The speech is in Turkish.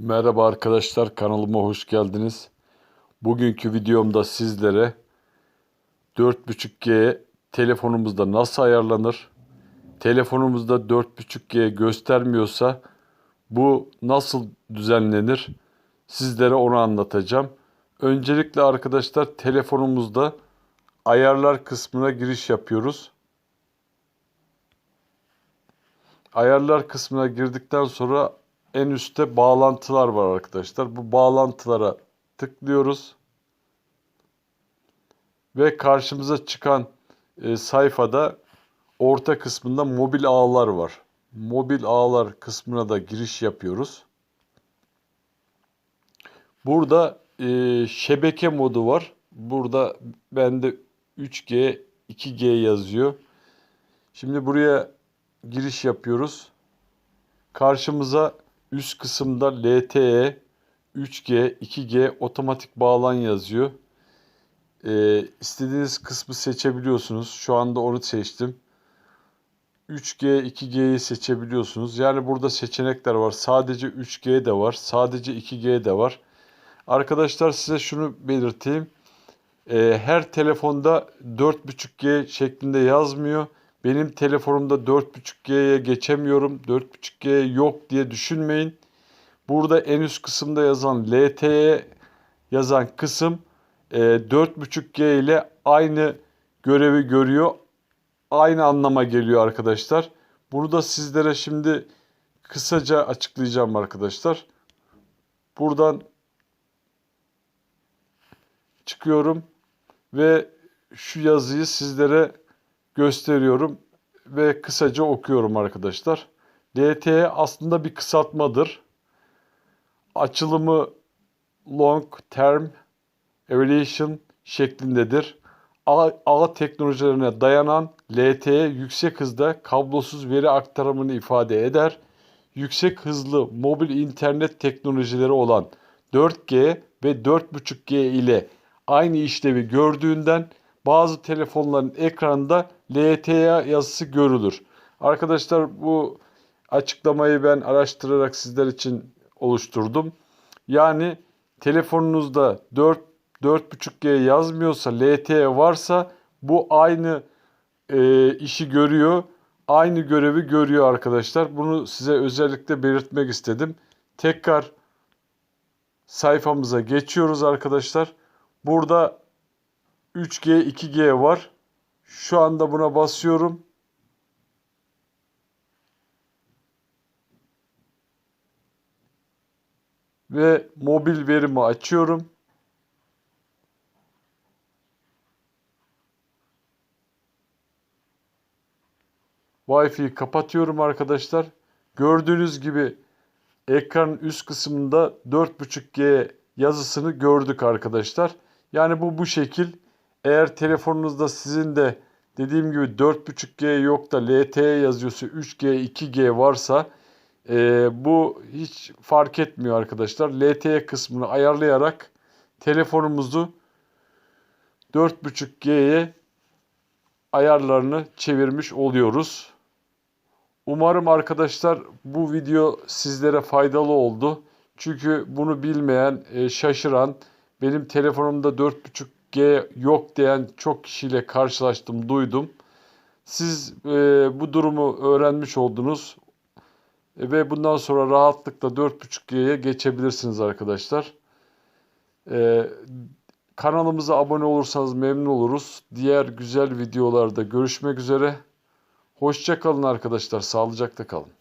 Merhaba arkadaşlar kanalıma hoş geldiniz. Bugünkü videomda sizlere 4.5G telefonumuzda nasıl ayarlanır? Telefonumuzda 4.5G göstermiyorsa bu nasıl düzenlenir? Sizlere onu anlatacağım. Öncelikle arkadaşlar telefonumuzda ayarlar kısmına giriş yapıyoruz. Ayarlar kısmına girdikten sonra en üstte bağlantılar var arkadaşlar. Bu bağlantılara tıklıyoruz. Ve karşımıza çıkan e, sayfada orta kısmında mobil ağlar var. Mobil ağlar kısmına da giriş yapıyoruz. Burada e, şebeke modu var. Burada bende 3G, 2G yazıyor. Şimdi buraya giriş yapıyoruz. Karşımıza üst kısımda LTE, 3G, 2G otomatik bağlan yazıyor. Ee, istediğiniz kısmı seçebiliyorsunuz. Şu anda onu seçtim. 3G, 2G'yi seçebiliyorsunuz. Yani burada seçenekler var. Sadece 3G de var. Sadece 2G de var. Arkadaşlar size şunu belirteyim. Ee, her telefonda 4.5G şeklinde yazmıyor. Benim telefonumda 4.5G'ye geçemiyorum. 4.5G yok diye düşünmeyin. Burada en üst kısımda yazan LTE yazan kısım e, 4.5G ile aynı görevi görüyor. Aynı anlama geliyor arkadaşlar. Bunu da sizlere şimdi kısaca açıklayacağım arkadaşlar. Buradan çıkıyorum ve şu yazıyı sizlere gösteriyorum ve kısaca okuyorum arkadaşlar. LTE aslında bir kısaltmadır. Açılımı Long Term Evaluation şeklindedir. Ağ, ağ teknolojilerine dayanan LTE yüksek hızda kablosuz veri aktarımını ifade eder. Yüksek hızlı mobil internet teknolojileri olan 4G ve 4.5G ile aynı işlevi gördüğünden bazı telefonların ekranında LTE yazısı görülür. Arkadaşlar bu açıklamayı ben araştırarak sizler için oluşturdum. Yani telefonunuzda 4 4.5G yazmıyorsa, LTE varsa bu aynı e, işi görüyor. Aynı görevi görüyor arkadaşlar. Bunu size özellikle belirtmek istedim. Tekrar sayfamıza geçiyoruz arkadaşlar. Burada 3G, 2G var. Şu anda buna basıyorum. Ve mobil verimi açıyorum. Wi-Fi'yi kapatıyorum arkadaşlar. Gördüğünüz gibi ekranın üst kısmında 4.5G yazısını gördük arkadaşlar. Yani bu bu şekil. Eğer telefonunuzda sizin de dediğim gibi 4.5G yok da LTE yazıyorsa 3G, 2G varsa e, bu hiç fark etmiyor arkadaşlar. LTE kısmını ayarlayarak telefonumuzu 4.5G'ye ayarlarını çevirmiş oluyoruz. Umarım arkadaşlar bu video sizlere faydalı oldu. Çünkü bunu bilmeyen, e, şaşıran, benim telefonumda 4.5G yok diyen çok kişiyle karşılaştım, duydum. Siz e, bu durumu öğrenmiş oldunuz e, ve bundan sonra rahatlıkla 4.5G'ye geçebilirsiniz arkadaşlar. E, kanalımıza abone olursanız memnun oluruz. Diğer güzel videolarda görüşmek üzere. Hoşçakalın arkadaşlar, sağlıcakla kalın.